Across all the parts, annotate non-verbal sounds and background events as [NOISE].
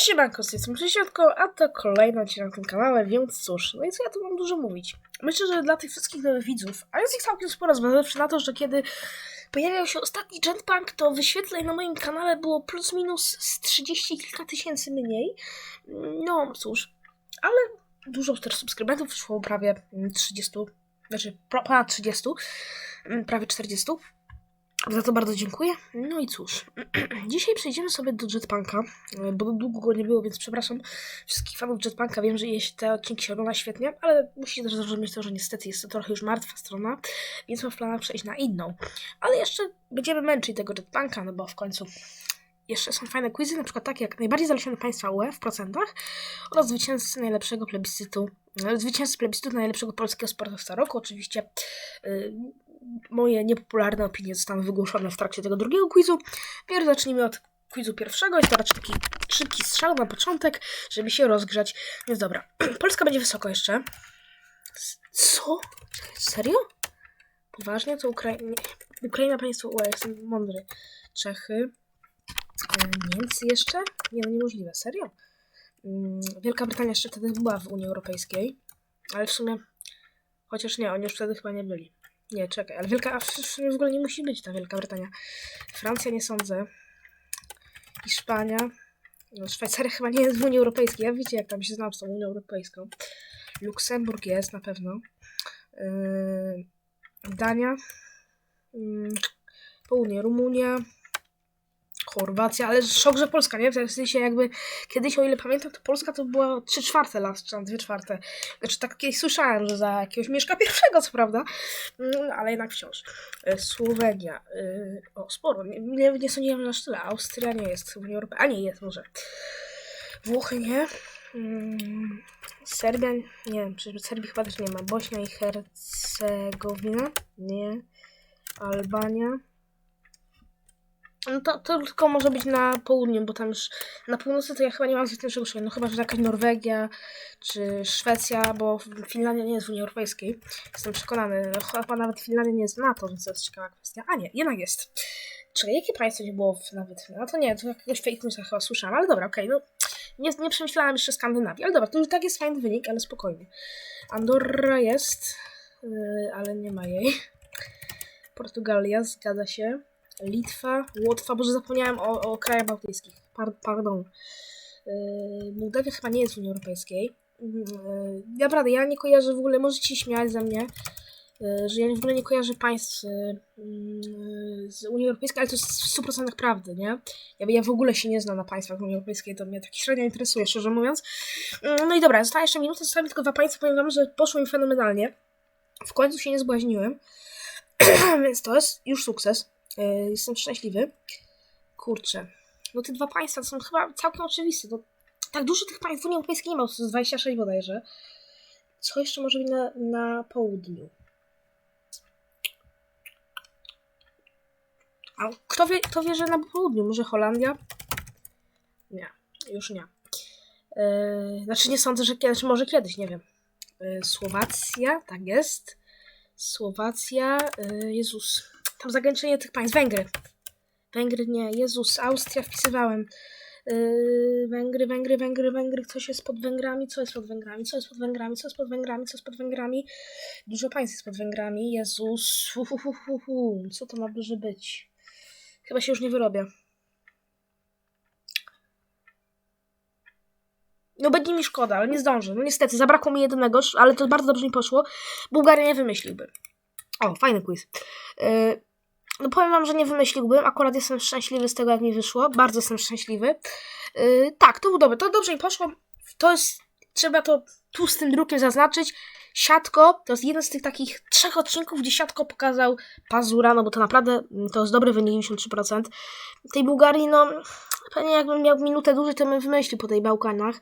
Cześć, siemanko, z jestem Krzysiotko, a to kolejny odcinek na tym kanale, więc cóż, no i co ja tu mam dużo mówić. Myślę, że dla tych wszystkich nowych widzów, a jest ich całkiem sporo, zważywszy na to, że kiedy pojawiał się ostatni Jetpunk, to wyświetleń na moim kanale było plus minus z 30 kilka tysięcy mniej. No cóż, ale dużo też subskrybentów, wyszło prawie mm, 30, znaczy ponad 30, mm, prawie 40. Za to bardzo dziękuję. No i cóż, [CLEARS THROAT] dzisiaj przejdziemy sobie do Jetpunka, e, bo długo go nie było, więc przepraszam wszystkich fanów Jetpunka. Wiem, że jeśli te odcinki się ogląda świetnie, ale musicie też zrozumieć to, że niestety jest to trochę już martwa strona, więc mam w planach przejść na inną. Ale jeszcze będziemy męczyć tego Jetpunka, no bo w końcu jeszcze są fajne quizy, na przykład takie jak najbardziej zalesione państwa UE w procentach oraz zwycięzcy najlepszego plebiscytu, e, zwycięzcy plebiscytu najlepszego polskiego sportowca roku. Oczywiście y, moje niepopularne opinie zostaną wygłoszone w trakcie tego drugiego quizu. Pierw zacznijmy od quizu pierwszego. To raczej taki szybki strzał na początek, żeby się rozgrzać. Więc dobra, [CLEARS THROAT] Polska będzie wysoko jeszcze. Co? Serio? Poważnie? To Ukraina... Ukraina państwo UE, jestem mądry. Czechy. E, Niemcy jeszcze? Nie, no niemożliwe. Serio? Mm, Wielka Brytania jeszcze wtedy była w Unii Europejskiej. Ale w sumie... Chociaż nie, oni już wtedy chyba nie byli. Nie, czekaj, ale Wielka... w ogóle nie musi być ta Wielka Brytania. Francja nie sądzę. Hiszpania. No, Szwajcaria chyba nie jest w Unii Europejskiej. Ja wiecie, jak tam się znam z tą Unią Europejską. Luksemburg jest na pewno. Yy, Dania. Yy, Południe Rumunia. Chorwacja, ale szok, że Polska, nie? W sensie jakby kiedyś, o ile pamiętam, to Polska to była 3 czwarte lat, czy tam 2 czwarte. Znaczy tak kiedyś słyszałem, że za jakiegoś Mieszka pierwszego, co prawda, Mm, ale jednak wciąż. E, Słowenia, y, o sporo, nie, nie, nie sądziłem, że aż tyle. Austria nie jest w Unii Europejskiej, a nie jest może. Włochy nie. Mm, Serbia, nie wiem, czy Serbii chyba też nie ma. Bośnia i Hercegowina, nie. Albania. No to, to tylko może być na południu, bo tam już na północy to ja chyba nie mam zbytniego szukania. No chyba, że jakaś Norwegia czy Szwecja, bo Finlandia nie jest w Unii Europejskiej. Jestem przekonany. No, chyba nawet Finlandia nie jest w NATO, więc to jest ciekawa kwestia. A nie, jednak jest. Czekaj, jakie państwo nie było w, nawet? No to nie, to jakiegoś fake newsa chyba słyszałam, ale dobra, okej, no. Nie, nie przemyślałam jeszcze Skandynawii, ale dobra, to już tak jest fajny wynik, ale spokojnie. Andorra jest, yy, ale nie ma jej. Portugalia, zgadza się. Litwa, Łotwa, bo że zapomniałem o, o krajach bałtyckich. Par, pardon. Yy, Mołdawia chyba nie jest w Unii Europejskiej. Naprawdę, ja nie kojarzę w ogóle, możecie się śmiać ze mnie, yy, że ja w ogóle nie kojarzę państw yy, z Unii Europejskiej, ale to jest w 100% prawdy, nie? Ja, ja w ogóle się nie znam na państwach Unii Europejskiej, to mnie tak średnio interesuje, szczerze mówiąc. No i dobra, została jeszcze minuta, zostawiam tylko dwa państwa, powiem wam, że poszło mi fenomenalnie. W końcu się nie zbłaźniłem, [CLEARS THROAT] więc to jest już sukces. Yy, jestem szczęśliwy. Kurczę. No te dwa państwa są chyba całkiem oczywiste. To, tak dużo tych państw w Unii Europejskiej nie ma, to jest 26 bodajże. Co jeszcze może być na, na południu? A kto wie, kto wie, że na południu? Może Holandia? Nie, już nie. Yy, znaczy nie sądzę, że kiedyś, może kiedyś, nie wiem. Yy, Słowacja, tak jest. Słowacja, Jezus. Tam zagraniczenie tych państw. Węgry. Węgry nie, Jezus, Austria wpisywałem. Yy, Węgry, Węgry, Węgry, Węgry, coś jest pod Węgrami, co jest pod Węgrami, co jest pod Węgrami, co jest pod Węgrami, co jest pod Węgrami. Dużo państw jest pod Węgrami, Jezus, hu, hu, hu, hu, co to ma może być? Chyba się już nie wyrobię. No będzie mi szkoda, ale nie zdążę. No niestety, zabrakło mi jednego, ale to bardzo dobrze mi poszło. Bułgaria nie wymyśliłby. O, fajny quiz. Yy, no powiem wam, że nie wymyśliłbym. Akurat jestem szczęśliwy z tego, jak mi wyszło. Bardzo jestem szczęśliwy. Yy, tak, to było dobre. To dobrze mi poszło. To jest, trzeba to tłustym drukiem zaznaczyć. Siatko to jest jeden z tych takich trzech odcinków, gdzie Siatko pokazał pazura, no bo to naprawdę mm, to jest dobry wynik, 93%. Tej Bułgarii, no pewnie jakbym miał minutę dłużej, to bym wymyślił po tej Bałkanach.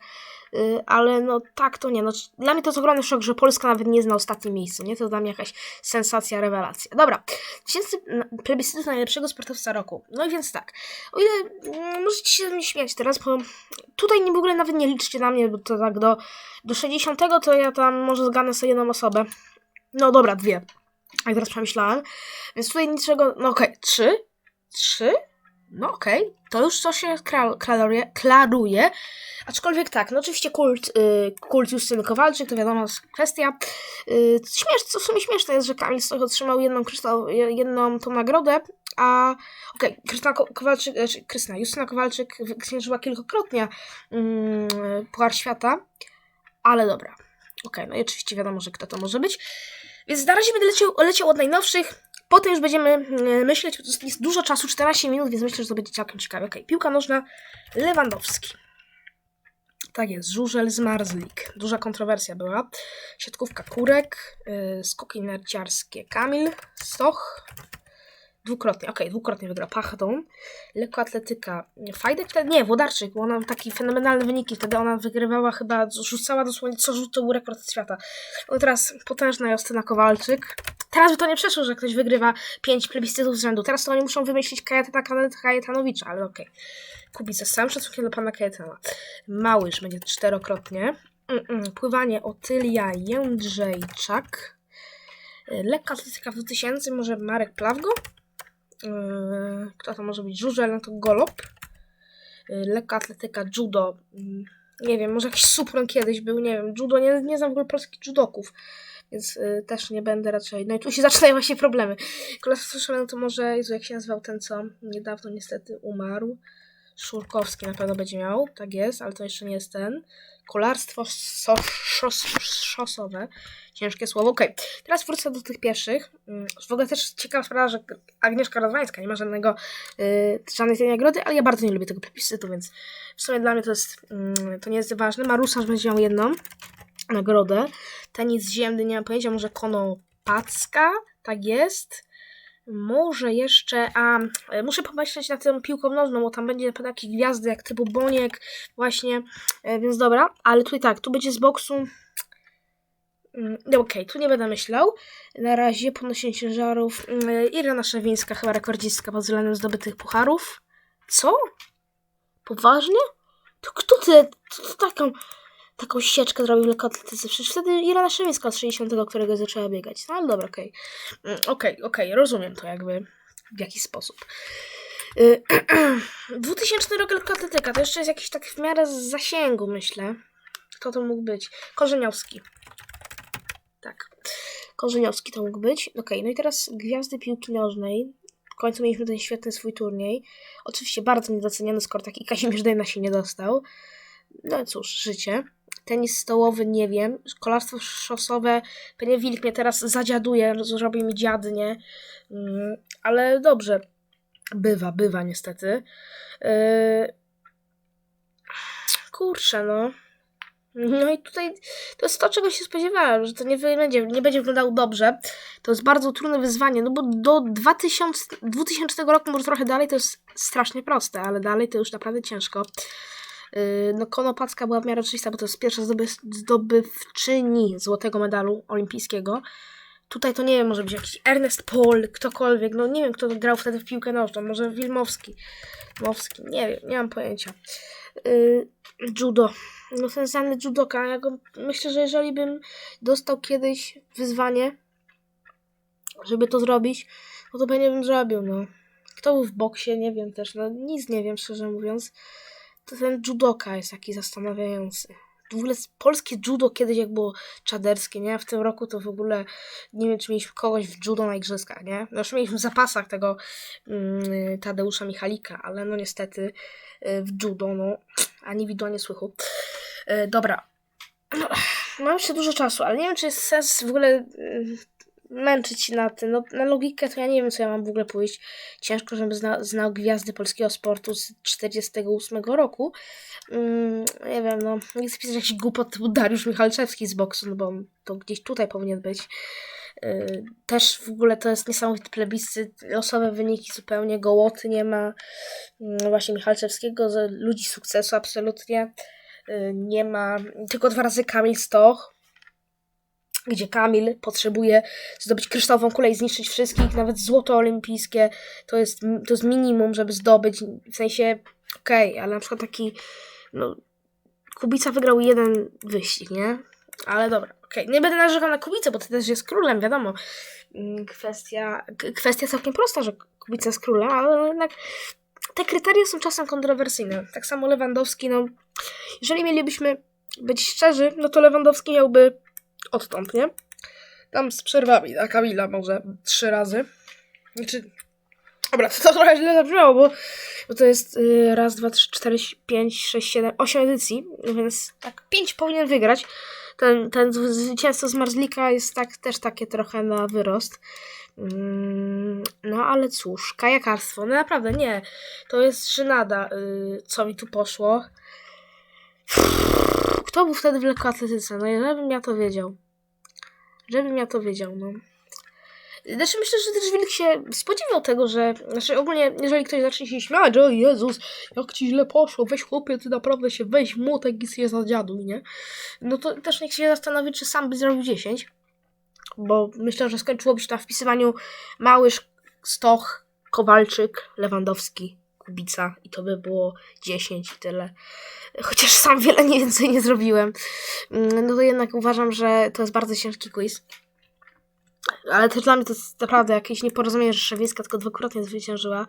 Yy, ale no tak to nie. No, dla mnie to jest ogromny szok, że Polska nawet nie zna ostatnim miejscu, nie? To dla mnie jakaś sensacja, rewelacja. Dobra, tysięcy plebiscytów najlepszego sportowca roku. No i więc tak, o ile mm, możecie się ze mnie śmiać teraz, bo tutaj w ogóle nawet nie liczcie na mnie, bo to tak do, do 60 to ja tam może zganę sobie jedną osobę. No dobra, dwie. Jak teraz przemyślałem. Więc tutaj niczego, no okej, trzy? Trzy? No okej, to już coś się klaruje, klaruje. Aczkolwiek tak, no oczywiście kult, y, kult Justyny Kowalczyk, to wiadomo, kwestia. Y, śmieszne, co w sumie śmieszne jest, że Kamil Stoch otrzymał jedną, jedną tą nagrodę, a okej, Krystyna Ko- Kowalczyk, e, czy Krystyna, Justyna Kowalczyk zwyciężyła kilkakrotnie mm, Puchar Świata, ale dobra. Okej, no i oczywiście wiadomo, że kto to może być. Więc na razie będę leciał, leciał od najnowszych. Potem już będziemy mm, myśleć, bo to jest dużo czasu, 14 minut, więc myślę, że to będzie całkiem ciekawe. Okej, piłka nożna, Lewandowski. Tak jest, żużel z Marzlik. Duża kontrowersja była. Siatkówka Kurek, yy, skoki narciarskie Kamil, Stoch. Dwukrotnie, okej, dwukrotnie wygrał Pachdą. Lekkoatletyka Fajdek, wtedy nie, Włodarczyk, bo ona taki fenomenalne wyniki. Wtedy ona wygrywała chyba, rzucała dosłownie co rzut, to był rekord świata. No teraz potężna Justyna Kowalczyk. Teraz by to nie przeszło, że ktoś wygrywa pięć plebiscytów z rzędu. Teraz to oni muszą wymyślić Kajetana Kajetanowicza, ale okej. Kubica, z całym szacunkiem dla pana Kajetana. Małyż będzie czterokrotnie. Mm-mm. Pływanie Otylia Jędrzejczak. Y, Lekka atletyka w 2000, może Marek Plawgo? Yy, Kto to może być? Żużel, no to Golop. Yy, Lekka atletyka, judo. Nie wiem, może jakiś supron kiedyś był, nie wiem. Judo, nie, nie znam w ogóle polskich judoków. Więc y, też nie będę raczej. No i tu się [LAUGHS] zaczynają właśnie problemy. Kolarstwo szalone to może, Jezu, jak się nazywał ten, co niedawno niestety umarł. Szurkowski na pewno będzie miał, tak jest, ale to jeszcze nie jest ten. Kolarstwo so, szos, szosowe. Ciężkie słowo. Okej, teraz wrócę do tych pierwszych. Mm, W ogóle też ciekawa sprawa, że Agnieszka Radwańska nie ma żadnego, y, żadnej tej nagrody, ale ja bardzo nie lubię tego plebiscytu, więc w sumie dla mnie to jest, mm, to nie jest ważne. Marusarz będzie miał jedną nagrodę. Tenis ziemny, nie mam pojęcia, może Konopacka, tak jest. Może jeszcze, a e, muszę pomyśleć nad tą piłką nożną, bo tam będzie takie gwiazdy jak typu Boniek, właśnie, e, więc dobra, ale tutaj tak, tu będzie z boksu. Mm, No okej, tu nie będę myślał. Na razie podnoszenie ciężarów. Mm, Irena Szewińska, chyba rekordzistka pod względem zdobytych pucharów. Co? Poważnie? To kto ty, to, to taką, taką sieczkę zrobił w lekkoatletyce? Przecież wtedy Irena Szewińska od 60, którego zaczęła biegać. No ale dobra, okej. Mm, Okej, okej, rozumiem to jakby w jakiś sposób. Y, [CLEARS THROAT] 2000 rok lekkoatletyka, to jeszcze jest jakiś tak w miarę z zasięgu, myślę. Kto to mógł być? Korzeniowski. Tak. Korzeniowski to mógł być. Okej, no i teraz gwiazdy piłki nożnej. W końcu mieliśmy ten świetny swój turniej. Oczywiście bardzo niedoceniony skoro taki Kazimierz Dejna się nie dostał. No cóż, życie. Tenis stołowy nie wiem. Kolarstwo szosowe. Pewnie Wilk mnie teraz zadziaduje, zrobi mi dziadnie. Mm, ale dobrze. Bywa, bywa niestety. Yy... Kurczę, no. No i tutaj to jest to, czego się spodziewałem, że to nie będzie, nie będzie wyglądało dobrze. To jest bardzo trudne wyzwanie, no bo do 2000, 2000 roku, może trochę dalej, to jest strasznie proste, ale dalej to już naprawdę ciężko. Yy, No Konopacka była w miarę oczywista, bo to jest pierwsza zdoby, zdobywczyni złotego medalu olimpijskiego. Tutaj to nie wiem, może być jakiś Ernest Paul, ktokolwiek, no nie wiem, kto grał wtedy w piłkę nożną, może Wilmowski. Wilmowski, nie wiem, nie mam pojęcia. Yy, judo. No ten znany judoka, ja go, myślę, że jeżeli bym dostał kiedyś wyzwanie, żeby to zrobić, no to pewnie bym zrobił, no. Kto był w boksie, nie wiem też, no nic nie wiem, szczerze mówiąc. To ten judoka jest taki zastanawiający. W ogóle polskie judo kiedyś jak było czaderskie, nie? W tym roku to w ogóle nie wiem, czy mieliśmy kogoś w judo na igrzyskach, nie? Znaczy mieliśmy w zapasach tego mm, Tadeusza Michalika, ale no niestety y, w judo, no ani widła, ani słychu. Y, dobra. No, mam jeszcze dużo czasu, ale nie wiem, czy jest sens w ogóle y, męczyć się na tym. No, na logikę to ja nie wiem, co ja mam w ogóle pójść. Ciężko, żebym zna, znał gwiazdy polskiego sportu z 48 roku. Mm, nie wiem, no, nie chcę pisać jakiś głupot Dariusz Michalczewski z boksu, no bo to gdzieś tutaj powinien być. Yy, też w ogóle to jest niesamowity plebiscyt, losowe wyniki zupełnie, gołoty nie ma. Yy, właśnie Michalczewskiego, ludzi sukcesu absolutnie yy, nie ma. Tylko dwa razy Kamil Stoch, gdzie Kamil potrzebuje zdobyć kryształową kulę i zniszczyć wszystkich, nawet złoto olimpijskie, to jest, to jest minimum, żeby zdobyć, w sensie, okej, ale na przykład taki, no, Kubica wygrał jeden wyścig, nie? Ale dobra, okej, nie będę narzekał na Kubicę, bo to też jest królem, wiadomo. Mm, Kwestia, kwestia całkiem prosta, że Kubica jest królem, ale jednak te kryteria są czasem kontrowersyjne. Tak samo Lewandowski, no, jeżeli mielibyśmy być szczerzy, no to Lewandowski miałby odtąd, nie? Tam z przerwami, a Kamila może trzy razy. Znaczy, dobra, to, trochę źle zabrzmiało, bo, bo to jest y, raz, dwa, trzy, cztery, pięć, sześć, siedem, osiem edycji, więc tak pięć powinien wygrać. Ten, ten zwy- zwycięstwo z Marzlika jest tak, też takie trochę na wyrost. Mm, No ale cóż, kajakarstwo, no naprawdę nie, to jest żenada, y, co mi tu poszło. Kto był wtedy w lekkoatletyce? No żebym ja to wiedział. Żebym ja to wiedział, no. Znaczy myślę, że też Wilk się spodziewał tego, że... Znaczy ogólnie, jeżeli ktoś zacznie się śmiać, o Jezus, jak ci źle poszło, weź chłopie, ty naprawdę się weź młotek i się zadziaduj, nie? No to też niech się zastanowi, czy sam by zrobił 10. Bo myślę, że skończyłoby się na wpisywaniu Małysz, Stoch, Kowalczyk, Lewandowski, Kubica i to by było 10 i tyle. Chociaż sam wiele nie więcej nie zrobiłem. Mm, No to jednak uważam, że to jest bardzo ciężki quiz. Ale też dla mnie to jest naprawdę jakieś nieporozumienie, że Szewińska tylko dwukrotnie zwyciężyła.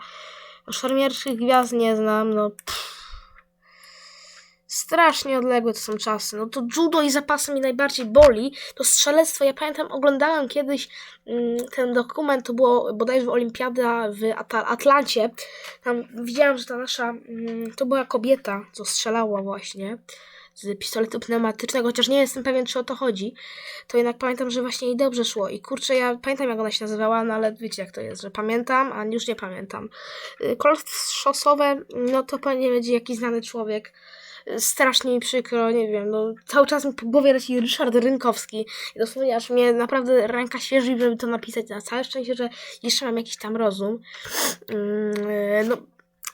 Szermierskich gwiazd nie znam, no pff. Strasznie odległe to są czasy. No to judo i zapasy mi najbardziej boli. To strzelectwo, ja pamiętam, oglądałem kiedyś mm, ten dokument, to było bodajże Olimpiada w At- Atlancie. Tam widziałam, że ta nasza, mm, to była kobieta, co strzelała właśnie z pistoletu pneumatycznego, chociaż nie jestem pewien, czy o to chodzi, to jednak pamiętam, że właśnie jej dobrze szło. I kurczę, ja pamiętam, jak ona się nazywała, no ale wiecie, jak to jest, że pamiętam, a już nie pamiętam. Y, Kolostwo szosowe, no to pewnie będzie jakiś znany człowiek. Strasznie mi przykro, nie wiem, no cały czas mi po głowie leci Ryszard Rynkowski. I dosłownie aż mnie naprawdę ręka świeży, żeby to napisać. Na całe szczęście, że jeszcze mam jakiś tam rozum. Mm, y, No,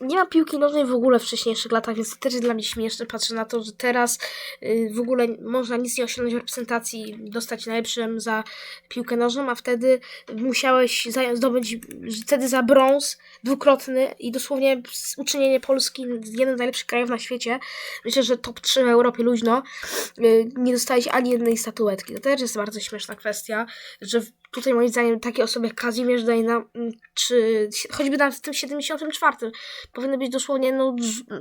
nie ma piłki nożnej w ogóle w wcześniejszych latach, więc to też jest dla mnie śmieszne. Patrzę na to, że teraz y, w ogóle można nic nie osiągnąć w reprezentacji, dostać najlepszym za piłkę nożną, a wtedy musiałeś zdobyć wtedy za brąz dwukrotny i dosłownie uczynienie Polski jednym z najlepszych krajów na świecie. Myślę, że top 3 w Europie luźno. y, Nie dostałeś ani jednej statuetki. To też jest bardzo śmieszna kwestia, że tutaj moim zdaniem takie osoby jak Kazimierz Dejna, mm, czy choćby nawet w tym 74 powinny być dosłownie, no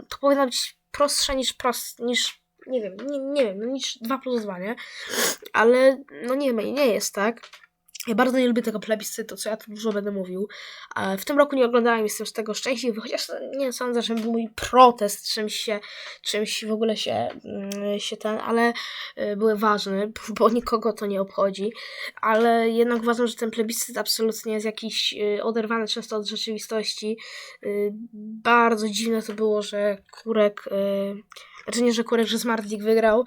to powinno być prostsze niż prost, niż nie wiem, nie, nie wiem, no niż 2 plus 2, nie? Ale no nie, nie jest tak. Ja bardzo nie lubię tego plebiscytu, co ja tu dużo będę mówił. W tym roku nie oglądałem, jestem z tego szczęśliwy, chociaż nie sądzę, że mój protest czymś się, czymś w ogóle się, mm, się ten, ale y, były ważny, bo nikogo to nie obchodzi. Ale jednak uważam, że ten plebiscyt absolutnie jest jakiś y, oderwany często od rzeczywistości. Y, Bardzo dziwne to było, że Kurek, znaczy nie, że Kurek, że Smartlik wygrał y,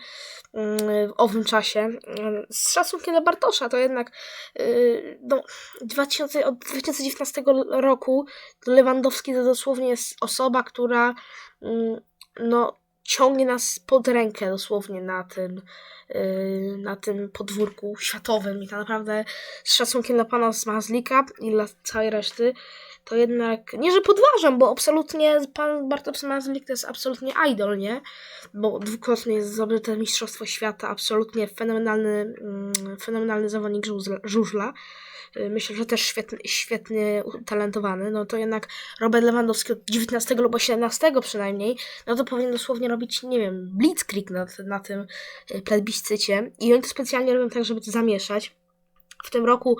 w owym czasie. Y, Z szacunkiem dla Bartosza, to jednak no, 2000, od 2019 roku Lewandowski to dosłownie jest osoba, która mm, no, ciągnie nas pod rękę dosłownie na tym, y, na tym podwórku światowym i to naprawdę z szacunkiem dla pana Smazlika i dla całej reszty to jednak, nie że podważam, bo absolutnie pan Bartosz Mazlik to jest absolutnie idol, nie? Bo dwukrotnie zdobyte Mistrzostwo Świata, absolutnie fenomenalny, mm, fenomenalny zawodnik żużla-. Y, Myślę, że też świetny, świetnie utalentowany. No to jednak Robert Lewandowski od 19 lub 17 przynajmniej, no to powinien dosłownie robić, nie wiem, blitzkrieg na, na tym y, plebiscycie. I oni to specjalnie robią tak, żeby to zamieszać. W tym roku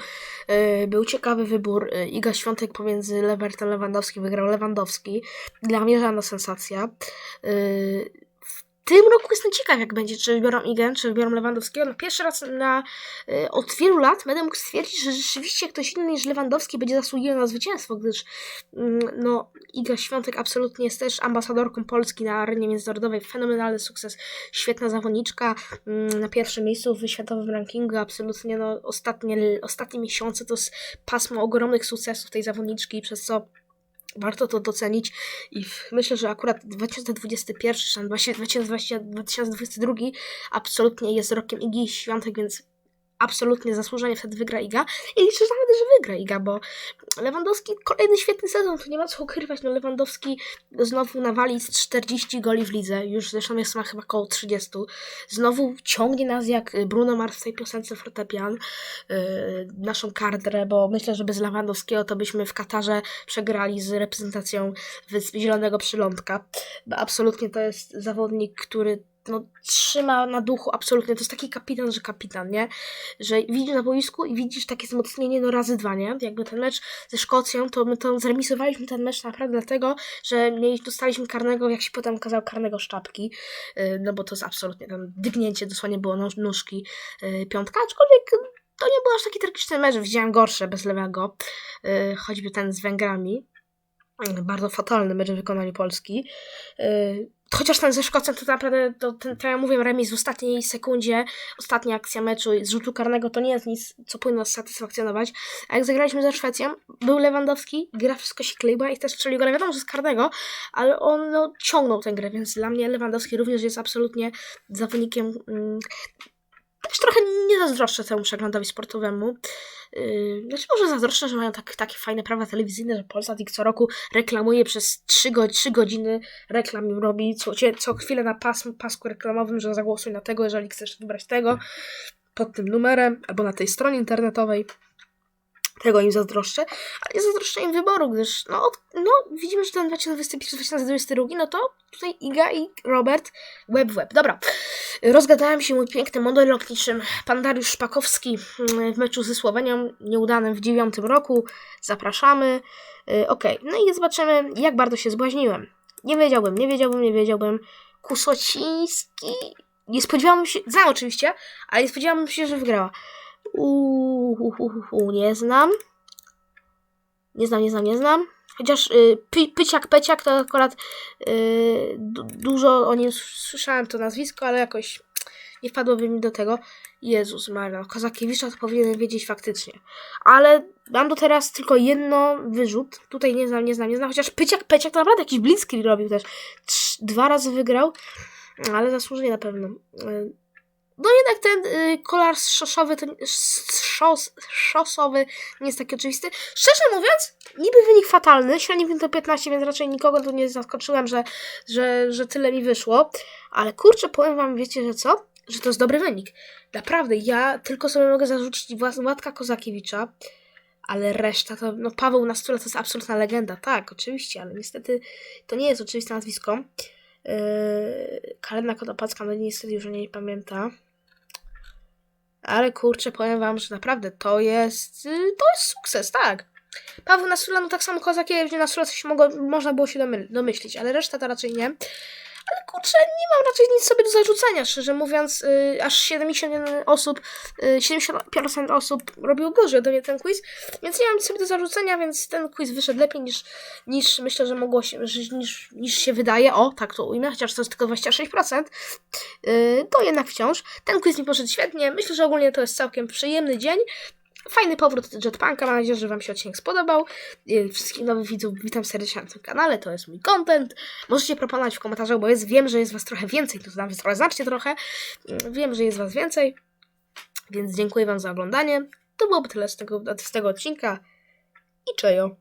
y, był ciekawy wybór y, Iga Świątek pomiędzy Levertem Lewandowski. Wygrał Lewandowski. Dla mnie żadna sensacja. Y, tym roku jestem ciekaw, jak będzie, czy wybiorą Igę, czy wybiorą Lewandowskiego. No, pierwszy raz na, y, od wielu lat będę mógł stwierdzić, że rzeczywiście ktoś inny niż Lewandowski będzie zasługiwał na zwycięstwo, gdyż mm, no, Iga Świątek absolutnie jest też ambasadorką Polski na arenie międzynarodowej. Fenomenalny sukces, świetna zawodniczka mm, na pierwszym miejscu w światowym rankingu. Absolutnie no, ostatnie, ostatnie miesiące to jest pasmo ogromnych sukcesów tej zawodniczki, przez co warto to docenić i myślę, że akurat 2021 czy tam 2020 2022 absolutnie jest rokiem Igi Świątek, więc absolutnie zasłużenie wtedy wygra Iga. I liczę nawet, że wygra Iga, bo Lewandowski kolejny świetny sezon, tu nie ma co ukrywać, no Lewandowski znowu nawali z 40 goli w lidze, już zresztą jest ma chyba około 30, znowu ciągnie nas jak Bruno Mars w tej piosence fortepian, yy, naszą kadrę, bo myślę, że bez Lewandowskiego to byśmy w Katarze przegrali z reprezentacją Zielonego Przylądka, bo absolutnie to jest zawodnik, który no, trzyma na duchu absolutnie. To jest taki kapitan, że kapitan, nie? Że widzisz na boisku i widzisz takie wzmocnienie no razy dwa, nie? Jakby ten mecz ze Szkocją, to my to zremisowaliśmy ten mecz naprawdę dlatego, że mieli, dostaliśmy karnego, jak się potem okazał, karnego szczapki, yy, no bo to jest absolutnie tam dygnięcie, dosłownie było nóż, nóżki yy, piątka, aczkolwiek to nie był aż taki tragiczny mecz, widziałem gorsze bez lewego, yy, choćby ten z Węgrami. Bardzo fatalny mecz w wykonaniu Polski. Yy, chociaż ten ze Szkocją to naprawdę, to, ten, to ja mówię, remis w ostatniej sekundzie, ostatnia akcja meczu z rzutu karnego to nie jest nic, co powinno nas satysfakcjonować. A jak zagraliśmy ze Szwecją, był Lewandowski, gra wszystko się kleiła i też strzelił go, wiadomo, że z karnego, ale on no, ciągnął tę grę, więc dla mnie Lewandowski również jest absolutnie zawodnikiem mm, też trochę nie zazdroszczę temu przeglądowi sportowemu. Yy, znaczy może zazdroszczę, że mają tak, takie fajne prawa telewizyjne, że Polsat co roku reklamuje przez 3, go, 3 godziny reklam im robi, co, co chwilę na pas, pasku reklamowym, że zagłosuj na tego, jeżeli chcesz wybrać tego pod tym numerem, albo na tej stronie internetowej. Tego im zazdroszczę, ale nie zazdroszczę im wyboru, gdyż no, no widzimy, że ten 2021-2022, no to tutaj Iga i Robert web w web. Dobra, rozgadałem się mój piękny monolog niczym pan Dariusz Szpakowski mm, w meczu ze Słowenią, nieudanym w dziewiątym roku. Zapraszamy. Ok, no i zobaczymy, jak bardzo się zbłaźniłem. Nie wiedziałbym, nie wiedziałbym, nie wiedziałbym. Kusociński... Nie spodziewałam się, znam oczywiście, ale nie spodziewałam się, że wygrała. Uuu, nie znam. Nie znam, nie znam, nie znam. Chociaż y, py, Pyciak Peciak to akurat y, du, dużo o nim słyszałem to nazwisko, ale jakoś nie wpadłoby mi do tego. Jezus Maria, Kozakiewicza to powinien wiedzieć faktycznie. Ale mam do teraz tylko jedno wyrzut. Tutaj nie znam, nie znam, nie znam. Chociaż Pyciak Peciak to naprawdę jakiś blitzkrieg robił też. Trz, dwa razy wygrał, ale zasłużenie na pewno. Y, no jednak ten y, kolar szoszowy, ten szos, szosowy nie jest taki oczywisty. Szczerze mówiąc, niby wynik fatalny, średni to 15, więc raczej nikogo tu nie zaskoczyłem, że, że, że tyle mi wyszło. Ale kurczę, powiem wam, wiecie, że co? Że to jest dobry wynik. Naprawdę, ja tylko sobie mogę zarzucić Władka Kozakiewicza, ale reszta to, no Paweł na stole to jest absolutna legenda, tak, oczywiście, ale niestety to nie jest oczywiste nazwisko. Yy, Kalena Konopacka, no niestety już o niej pamięta. Ale kurczę, powiem wam, że naprawdę to jest, y, to jest sukces, tak. Paweł Nasula, no tak samo Kozakiewicz, Nasula coś mogło, można było się domyślić, ale reszta to raczej nie. Ale kurczę, nie mam raczej nic sobie do zarzucenia, szczerze mówiąc, yy, aż 70 osób, yy, 70% osób robiło gorzej ode mnie ten quiz, więc nie mam nic sobie do zarzucenia, więc ten quiz wyszedł lepiej niż, niż myślę, że mogło się, niż, niż się wydaje, o, tak to ujmę, chociaż to jest tylko 26%, yy, to jednak wciąż. Ten quiz mi poszedł świetnie, myślę, że ogólnie to jest całkiem przyjemny dzień, Fajny powrót Jetpunka, mam nadzieję, że Wam się odcinek spodobał. Wszystkich nowych widzów witam serdecznie na tym kanale, to jest mój content. Możecie proponować w komentarzach, bo jest, wiem, że jest Was trochę więcej, to nawet trochę znacznie trochę. Wiem, że jest Was więcej, więc dziękuję Wam za oglądanie. To byłoby tyle z tego, z tego odcinka i czejo.